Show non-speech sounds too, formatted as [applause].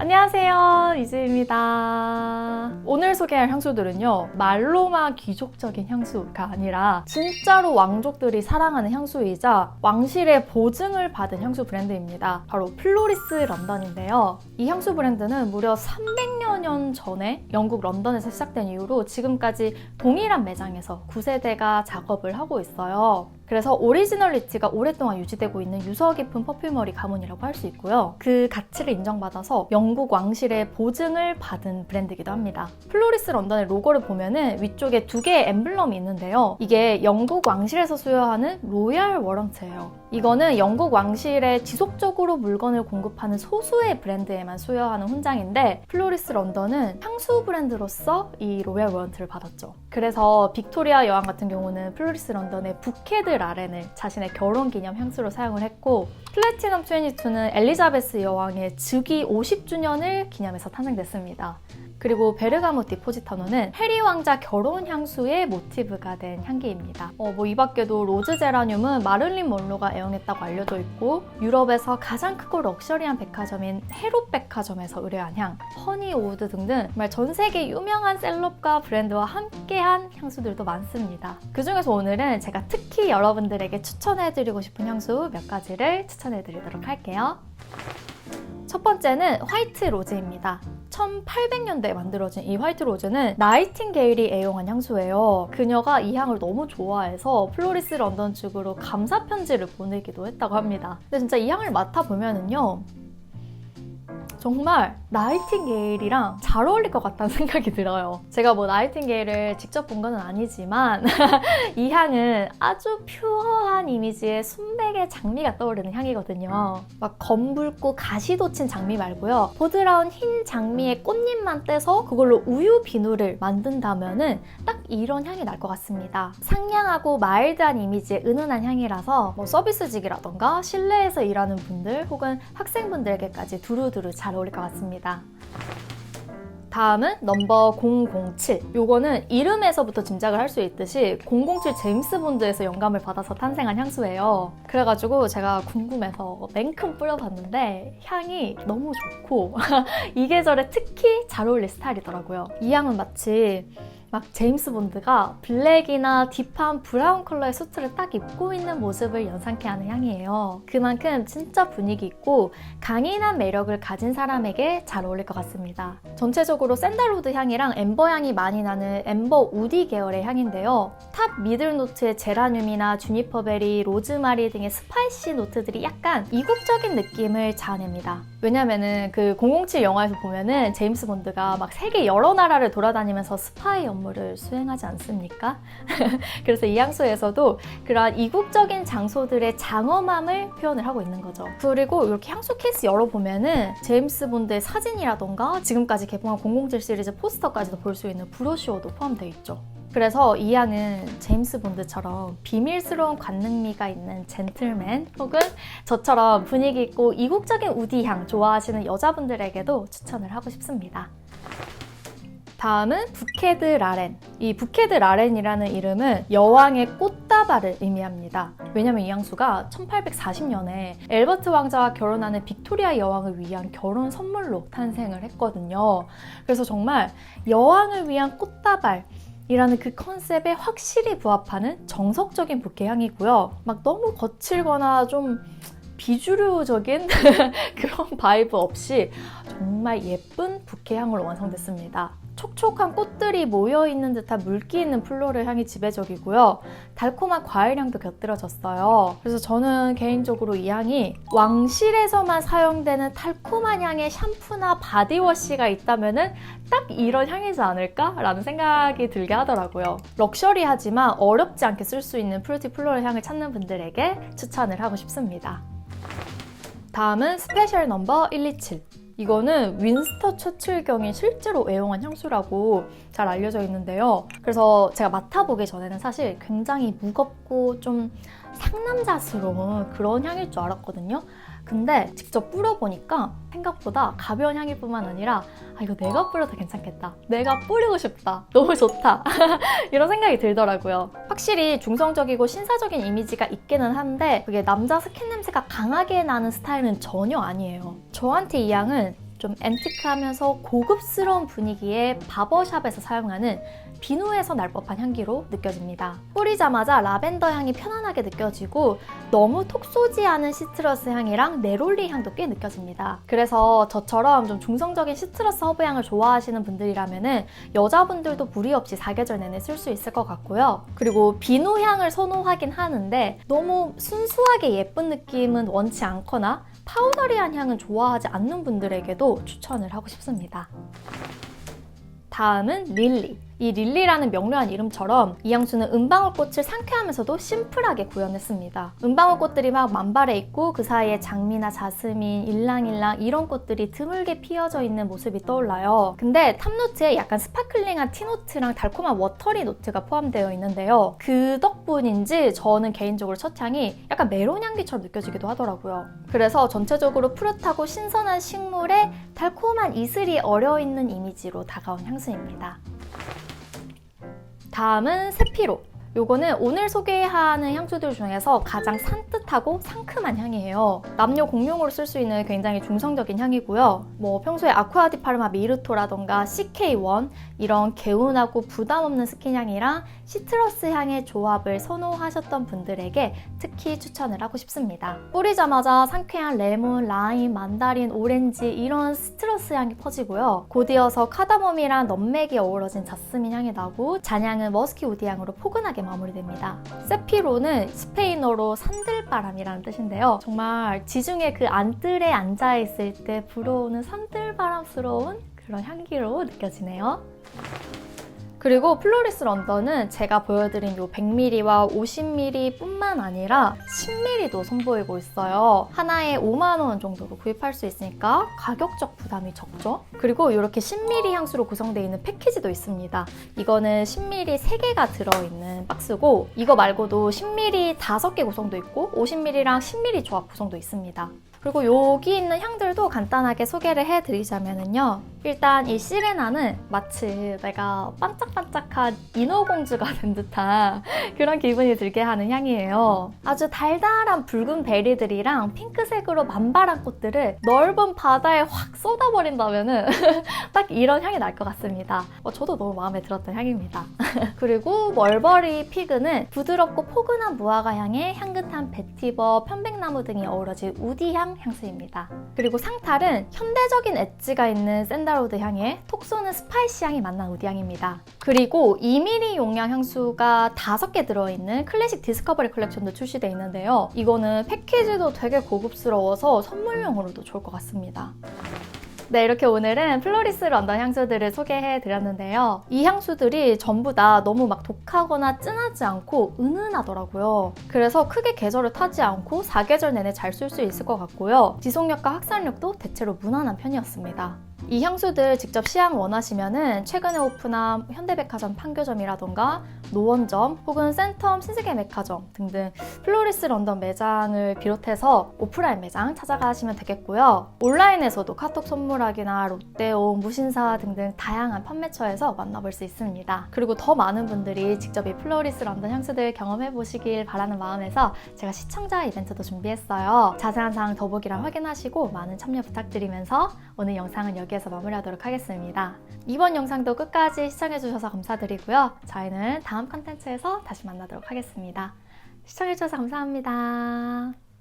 안녕하세요. 이지입니다. 오늘 소개할 향수들은요, 말로만 귀족적인 향수가 아니라 진짜로 왕족들이 사랑하는 향수이자 왕실의 보증을 받은 향수 브랜드입니다. 바로 플로리스 런던인데요. 이 향수 브랜드는 무려 300여 년 전에 영국 런던에서 시작된 이후로 지금까지 동일한 매장에서 9세대가 작업을 하고 있어요. 그래서 오리지널리티가 오랫동안 유지되고 있는 유서 깊은 퍼퓸머리 가문이라고 할 수 있고요. 그 가치를 인정받아서 영국 왕실의 보증을 받은 브랜드이기도 합니다. 플로리스 런던의 로고를 보면은 위쪽에 두 개의 엠블럼이 있는데요. 이게 영국 왕실에서 수여하는 로얄 워런트예요. 이거는 영국 왕실에 지속적으로 물건을 공급하는 소수의 브랜드에만 수여하는 훈장인데 플로리스 런던은 향수 브랜드로서 이 로얄 워런트를 받았죠. 그래서 빅토리아 여왕 같은 경우는 플로리스 런던의 부케드 라렌을 자신의 결혼 기념 향수로 사용을 했고 플래티넘 22는 엘리자베스 여왕의 즉위 50주년을 기념해서 탄생됐습니다. 그리고 베르가모티 포지타노는 해리 왕자 결혼 향수의 모티브가 된 향기입니다. 어, 뭐이 밖에도 로즈 제라늄은 마를린 먼로가 애용했다고 알려져 있고 유럽에서 가장 크고 럭셔리한 백화점인 헤롯 백화점에서 의뢰한 향, 허니 오우드 등등 정말 전 세계 유명한 셀럽과 브랜드와 함께한 향수들도 많습니다. 그 중에서 오늘은 제가 특히 여러분들에게 추천해드리고 싶은 향수 몇 가지를 추천해드리도록 할게요. 첫 번째는 화이트 로즈입니다. 1800년대에 만들어진 이 화이트 로즈는 나이팅게일이 애용한 향수예요. 그녀가 이 향을 너무 좋아해서 플로리스 런던 측으로 감사 편지를 보내기도 했다고 합니다. 근데 진짜 이 향을 맡아보면은요. 정말 나이팅게일이랑 잘 어울릴 것 같다는 [laughs] 생각이 들어요. 제가 뭐 나이팅게일을 직접 본 건 아니지만 [laughs] 이 향은 아주 퓨어한 이미지의 순백의 장미가 떠오르는 향이거든요. 막 검붉고 가시 돋친 장미 말고요. 보드라운 흰 장미의 꽃잎만 떼서 그걸로 우유 비누를 만든다면은 딱 이런 향이 날 것 같습니다. 상냥하고 마일드한 이미지의 은은한 향이라서 뭐 서비스직이라던가 실내에서 일하는 분들 혹은 학생분들에게까지 두루두루 잘 어울릴 것 같습니다. 다음은 넘버 007. 요거는 이름에서부터 짐작을 할 수 있듯이 007 제임스 본드에서 영감을 받아서 탄생한 향수예요. 그래가지고 제가 궁금해서 맨큼 뿌려봤는데 향이 너무 좋고 [laughs] 이 계절에 특히 잘 어울릴 스타일이더라고요. 이 향은 마치 막 제임스 본드가 블랙이나 딥한 브라운 컬러의 수트를 딱 입고 있는 모습을 연상케 하는 향이에요. 그만큼 진짜 분위기 있고 강인한 매력을 가진 사람에게 잘 어울릴 것 같습니다. 전체적으로 샌달우드 향이랑 엠버 향이 많이 나는 엠버 우디 계열의 향인데요. 탑 미들 노트의 제라늄이나 주니퍼베리, 로즈마리 등의 스파이시 노트들이 약간 이국적인 느낌을 자아냅니다. 왜냐면은 그 007 영화에서 보면은 제임스 본드가 막 세계 여러 나라를 돌아다니면서 스파이 업무를 수행하지 않습니까? [laughs] 그래서 이 향수에서도 그러한 이국적인 장소들의 장엄함을 표현을 하고 있는 거죠. 그리고 이렇게 향수 케이스 열어보면은 제임스 본드의 사진이라던가 지금까지 개봉한 007 시리즈 포스터까지도 볼 수 있는 브로슈어도 포함되어 있죠. 그래서 이 향은 제임스 본드처럼 비밀스러운 관능미가 있는 젠틀맨 혹은 저처럼 분위기 있고 이국적인 우디 향 좋아하시는 여자분들에게도 추천을 하고 싶습니다. 다음은 부케드 라렌. 이 부케드 라렌이라는 이름은 여왕의 꽃다발을 의미합니다. 왜냐면 이 향수가 1840년에 엘버트 왕자와 결혼하는 빅토리아 여왕을 위한 결혼 선물로 탄생을 했거든요. 그래서 정말 여왕을 위한 꽃다발 이라는 그 컨셉에 확실히 부합하는 정석적인 부케 향이고요. 막 너무 거칠거나 좀 비주류적인 [laughs] 그런 바이브 없이 정말 예쁜 부케 향으로 완성됐습니다. 촉촉한 꽃들이 모여있는 듯한 물기 있는 플로럴 향이 지배적이고요. 달콤한 과일향도 곁들여졌어요. 그래서 저는 개인적으로 이 향이 왕실에서만 사용되는 달콤한 향의 샴푸나 바디워시가 있다면 은 딱 이런 향이지 않을까라는 생각이 들게 하더라고요. 럭셔리하지만 어렵지 않게 쓸 수 있는 프루티 플로럴 향을 찾는 분들에게 추천을 하고 싶습니다. 다음은 스페셜 넘버 127. 이거는 윈스터 처칠경이 실제로 애용한 향수라고 잘 알려져 있는데요. 그래서 제가 맡아보기 전에는 사실 굉장히 무겁고 좀 상남자스러운 그런 향일 줄 알았거든요. 근데 직접 뿌려보니까 생각보다 가벼운 향일 뿐만 아니라 아 이거 내가 뿌려도 괜찮겠다. 내가 뿌리고 싶다. 너무 좋다. [laughs] 이런 생각이 들더라고요. 확실히 중성적이고 신사적인 이미지가 있기는 한데 그게 남자 스킨 냄새가 강하게 나는 스타일은 전혀 아니에요. 저한테 이 향은 좀 앤티크하면서 고급스러운 분위기의 바버샵에서 사용하는 비누에서 날 법한 향기로 느껴집니다. 뿌리자마자 라벤더 향이 편안하게 느껴지고 너무 톡 쏘지 않은 시트러스 향이랑 네롤리 향도 꽤 느껴집니다. 그래서 저처럼 좀 중성적인 시트러스 허브 향을 좋아하시는 분들이라면은 여자분들도 무리 없이 사계절 내내 쓸 수 있을 것 같고요. 그리고 비누 향을 선호하긴 하는데 너무 순수하게 예쁜 느낌은 원치 않거나 파우더리한 향은 좋아하지 않는 분들에게도 추천을 하고 싶습니다. 다음은 릴리. 이 릴리라는 명료한 이름처럼 이 향수는 은방울꽃을 상쾌하면서도 심플하게 구현했습니다. 은방울꽃들이 막 만발해 있고 그 사이에 장미나 자스민, 일랑일랑 이런 꽃들이 드물게 피어져 있는 모습이 떠올라요. 근데 탑노트에 약간 스파클링한 티노트랑 달콤한 워터리 노트가 포함되어 있는데요. 그 덕분인지 저는 개인적으로 첫 향이 약간 메론 향기처럼 느껴지기도 하더라고요. 그래서 전체적으로 푸릇하고 신선한 식물에 달콤한 이슬이 어려 있는 이미지로 다가온 향수입니다. 다음은 세피로. 요거는 오늘 소개하는 향수들 중에서 가장 산뜻 하고 상큼한 향이에요. 남녀 공용으로 쓸 수 있는 굉장히 중성적인 향이고요. 뭐 평소에 아쿠아디파르마 미르토라던가 CK1 이런 개운하고 부담 없는 스킨 향이랑 시트러스 향의 조합을 선호하셨던 분들에게 특히 추천을 하고 싶습니다. 뿌리자마자 상쾌한 레몬, 라임, 만다린, 오렌지 이런 시트러스 향이 퍼지고요. 곧이어서 카다멈이랑 넘맥이 어우러진 자스민 향이 나고 잔향은 머스키 우디 향으로 포근하게 마무리됩니다. 세피로는 스페인어로 산들바 람이라는 뜻인데요. 정말 지중해 그 안뜰에 앉아 있을 때 불어오는 산들바람스러운 그런 향기로 느껴지네요. 그리고 플로리스 런던은 제가 보여드린 요 100ml와 50ml 뿐만 아니라 10ml도 선보이고 있어요. 하나에 5만원 정도로 구입할 수 있으니까 가격적 부담이 적죠. 그리고 이렇게 10ml 향수로 구성되어 있는 패키지도 있습니다. 이거는 10ml 3개가 들어있는 박스고 이거 말고도 10ml 5개 구성도 있고 50ml랑 10ml 조합 구성도 있습니다. 그리고 여기 있는 향들도 간단하게 소개를 해드리자면요. 일단 이 시레나는 마치 내가 반짝반짝한 인어공주가 [laughs] 된 듯한 그런 기분이 들게 하는 향이에요. 아주 달달한 붉은 베리들이랑 핑크색으로 만발한 꽃들을 넓은 바다에 확 쏟아버린다면은 [laughs] 딱 이런 향이 날 것 같습니다. 어, 저도 너무 마음에 들었던 향입니다. [laughs] 그리고 멀버리 피그는 부드럽고 포근한 무화과 향에 향긋한 베티버, 편백나무 등이 어우러진 우디향 향수입니다. 그리고 상탈은 현대적인 엣지가 있는 샌 달우드 향에 톡 쏘는 스파이시 향이 만난 우디향입니다. 그리고 2mm 용량 향수가 5개 들어있는 클래식 디스커버리 컬렉션도 출시되어 있는데요. 이거는 패키지도 되게 고급스러워서 선물용으로도 좋을 것 같습니다. 네, 이렇게 오늘은 플로리스 런던 향수들을 소개해 드렸는데요. 이 향수들이 전부 다 너무 막 독하거나 진하지 않고 은은하더라고요. 그래서 크게 계절을 타지 않고 사계절 내내 잘 쓸 수 있을 것 같고요. 지속력과 확산력도 대체로 무난한 편이었습니다. 이 향수들 직접 시향 원하시면은 최근에 오픈한 현대백화점 판교점이라던가 노원점 혹은 센텀 신세계 백화점 등등 플로리스 런던 매장을 비롯해서 오프라인 매장 찾아가시면 되겠고요. 온라인에서도 카톡 선물하기나 롯데온, 무신사 등등 다양한 판매처에서 만나볼 수 있습니다. 그리고 더 많은 분들이 직접 이 플로리스 런던 향수들 경험해 보시길 바라는 마음에서 제가 시청자 이벤트도 준비했어요. 자세한 사항 더보기란 확인하시고 많은 참여 부탁드리면서 오늘 영상은 여기에서 마무리하도록 하겠습니다. 이번 영상도 끝까지 시청해주셔서 감사드리고요. 저희는 다음 컨텐츠에서 다시 만나도록 하겠습니다. 시청해주셔서 감사합니다.